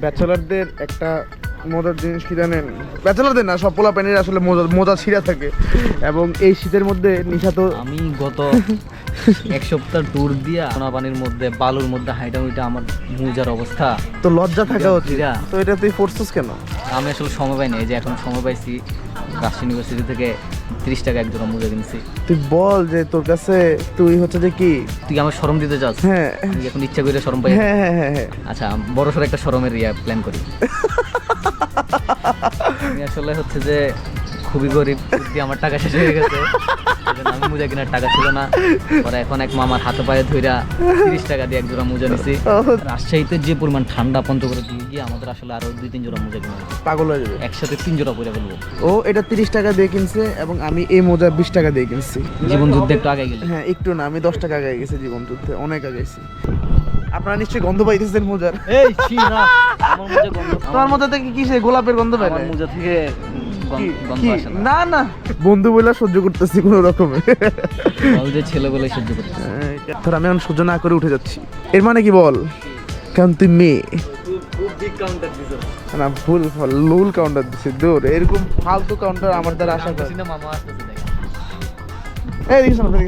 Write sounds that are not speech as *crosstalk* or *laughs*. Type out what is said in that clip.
ব্যাচেলারদের একটা মজার জিনিস কি জানেন? ব্যাচেলারদের না সব পোলা প্যানের আসলে মজা মজা ছিঁড়া থাকে। এবং এই শীতের মধ্যে নিশা তো আমি গত *laughs* *laughs* এক সপ্তাহ ট্যুর দিয়া সোনা পানির মধ্যে বালুর মধ্যে হাইটা উইটা আমার মুজার অবস্থা। তো লজ্জা থাকা উচিত। তো এটা তুই পড়ছিস কেন? আমি আসলে সময় পাইনি। এই যে এখন সময় পাইছি রাজশাহী ইউনিভার্সিটি থেকে তিরিশ টাকা এক জোড়া মোজা কিনছি। তুই বল যে তোর কাছে তুই হচ্ছে যে কি? তুই আমার শরম দিতে চাস? হ্যাঁ। এখন ইচ্ছা করে শরম পাই হ্যাঁ হ্যাঁ হ্যাঁ হ্যাঁ। আচ্ছা বড় সড়ো একটা শরমের ইয়া প্ল্যান করি। *laughs* আমি আসলে হচ্ছে যে খুবই গরিব আমার টাকা শেষ হয়ে গেছে। আমি মোজা কেনার টাকা ছিল না। পরে এখন এক মামার হাতে পায়ে ধইরা তিরিশ টাকা দিয়ে এক জোড়া মোজা নিছি। রাজশাহীতে যে পরিমাণ ঠান্ডা পঞ্চগড়ে দিয়ে গিয়ে আমাদের আসলে আরও দুই তিন জোড়া মোজা কিনে। পাগল হয়ে যাবে। একসাথে তিন জোড়া পরে ও এটা তিরিশ টাকা দিয়ে কিনছে এবং আমি এই মোজা বিশ টাকা দিয়ে কিনছি। জীবন যুদ্ধে একটু আগে গেলে। হ্যাঁ একটু না আমি দশ টাকা আগে গেছি জীবন যুদ্ধে অনেক আগে গেছি আপনারা নিশ্চয়ই গন্ধ পাইতেছেন মোজার। এই ছি না আমার মোজা গন্ধ তোমার মধ্যে থেকে গোলাপের গন্ধ পাই মোজা থেকে না। না না। বন্ধু বলে সহ্য করতেছি কোনো রকমে। বল ছেলে বলে সহ্য করতেছি। ধর আমি এখন সহ্য না করে উঠে যাচ্ছি। এর মানে কি বল? কারণ তুই মেয়ে। না ভুল ফল লুল কাউন্টার দিছে। দূর এরকম ফালতু কাউন্টার আমার দ্বারা আশা করে। মামা আসতেছে এই না না।